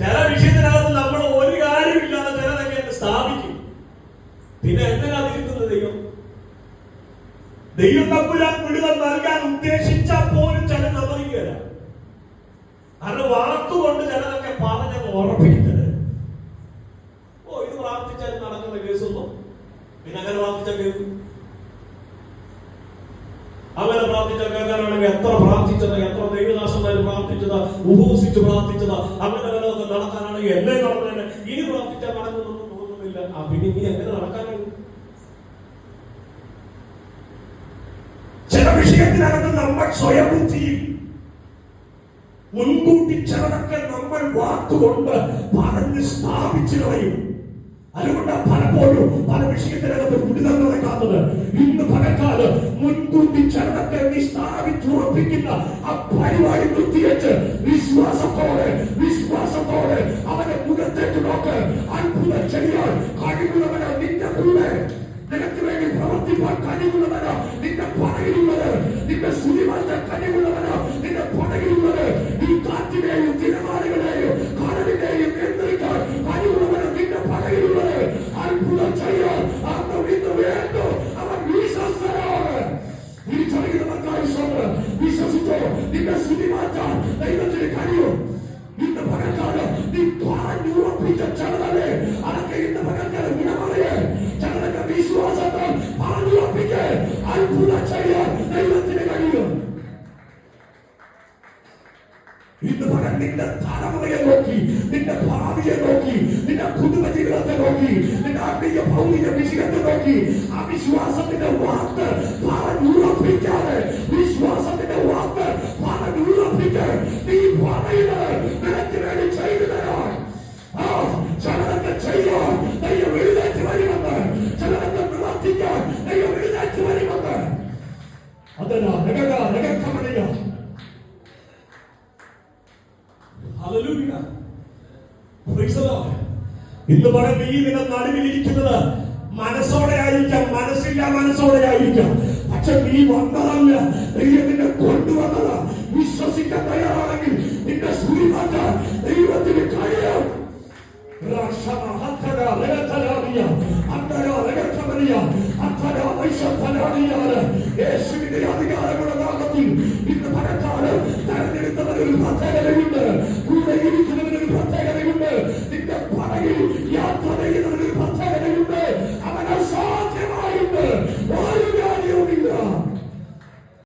ചില വിഷയത്തിനകത്ത് നമ്മൾ ഒരു കാര്യമില്ലാതെ ചിലതൊക്കെ സ്ഥാപിക്കും. പിന്നെ എന്തിനാ തിരുത്തുന്നത് ദൈവം? ദൈവം തമ്പുരാൻ വിടുതൽ നൽകാൻ ഉദ്ദേശിച്ചാൽ പോലും ചില സമ്മതിക്കുകയില്ല. കാരണം വാക്കുകൊണ്ട് ചിലതൊക്കെ പറഞ്ഞങ്ങ് ഉറപ്പിക്കുന്നത്. ഓ ഇത് പ്രാർത്ഥിച്ചാൽ നടക്കുന്ന കേസൊന്നും? പിന്നെ അങ്ങനെ പ്രാർത്ഥിച്ചാൽ കേൾക്കും. അങ്ങനെ പ്രാർത്ഥിച്ച കേൾക്കാനാണെങ്കിൽ എത്ര പ്രാർത്ഥിച്ചത്? എത്ര ദൈവദാസന്മാർ പ്രാർത്ഥിച്ചത്? ഉപവസിച്ച് പ്രാർത്ഥിച്ചത്? അങ്ങനെ നടക്കാനാണെങ്കിൽ എന്നെ നടന്നതിന് ഇനി പ്രാർത്ഥിച്ചാൽ നടക്കുന്നൊന്നും തോന്നുന്നില്ല. ആ പിന്നെ ഇനി എങ്ങനെ നടക്കാനാണ്? ചില വിഷയത്തിനകത്ത് നമ്മൾ സ്വയം ബുദ്ധിയിൽ മുൻകൂട്ടി ചിലതൊക്കെ നമ്മൾ വാക്കുകൊണ്ട് പറഞ്ഞ് സ്ഥാപിച്ചു കളയും. അതുകൊണ്ട് പലപ്പോഴും പല വിഷയത്തിനകത്ത് വിടുതൽ നടക്കാത്തത് ഇന്ന് പകക്കാൽ മുൻകൂട്ടി ചിലതൊക്കെ നീ സ്ഥാപിച്ചുറപ്പിക്കുന്ന ആ പരിപാടി വിശ്വാസത്തോടെ വിശ്വാസത്തോടെ കൂടെ നിനക്ക് വേണ്ടി പ്രവർത്തിപ്പാൻ കഴിവുള്ളവന് നിന്റെ പുറകിലുള്ളത് നിന്റെ സുരിമാറ്റ കഴിവുള്ളവന് നിന്റെ പുറകിലുള്ളത് ഈ കാറ്റിനെയും തിരമാലകളെയും കടലിനെയും നിയന്ത്രിക്കാൻ കഴിവുള്ളവന് നിന്റെ പുറകിലുള്ളത് അത്ഭുതം ചെയ്യാൻ അന്ന് ഇന്ന് വേണ്ടോ അവൻ വിശ്വസ്തരാണ് തിരിച്ചറിയുന്നവർക്കായി സ്വന്തം വിശ്വസിച്ചോ നിന്റെ സ്തുതി മാറ്റാൻ ദൈവത്തിന് കഴിയും നിന്റെ പകൽക്കാലം നീ ചിലതല്ലേ അതൊക്കെ അത്ഭുതം ചെയ്യാൻ ദൈവത്തിന് കഴിയും ഇന്ന് പകൽ നിന്റെ തലമുറയെ നോക്കി നിന്റെ ഭാവിയെ നോക്കി നിന്റെ കുടുംബ ജീവിതത്തെ നോക്കി നിന്റെ ആത്മീയ ഭൗതിക വിഷയത്തെ നോക്കി ആ വിശ്വാസത്തിന്റെ വാക്ക് പറഞ്ഞുറപ്പിക്കാതെ വിശ്വാസത്തിന്റെ വാക്ക് പറഞ്ഞുറപ്പിക്കാതെ നീ പറയുന്നത് നിനക്ക് വേണ്ടി അതല്ല രഗക രഗക്കമണിയ ഹല്ലേലൂയ. പ്രൈസ് ലോർഡ് ഇന്ന് പല നീ ഇതിന്റെ നടുവിലിരിക്കുന്നത് മനസ്സോടെ ആയിരിക്കാം മനസ്സില്ല മനസ്സോടെ ആയിരിക്കാം. പക്ഷെ നീ വന്നതല്ല ദൈവത്തിനെ കൊണ്ടുവന്നതാ. വിശ്വസിക്കാൻ തയ്യാറാണെങ്കിൽ നിന്റെ സ്തുതി മാറ്റാൻ ദൈവത്തിന് കഴിയാം. Rakshana in the word.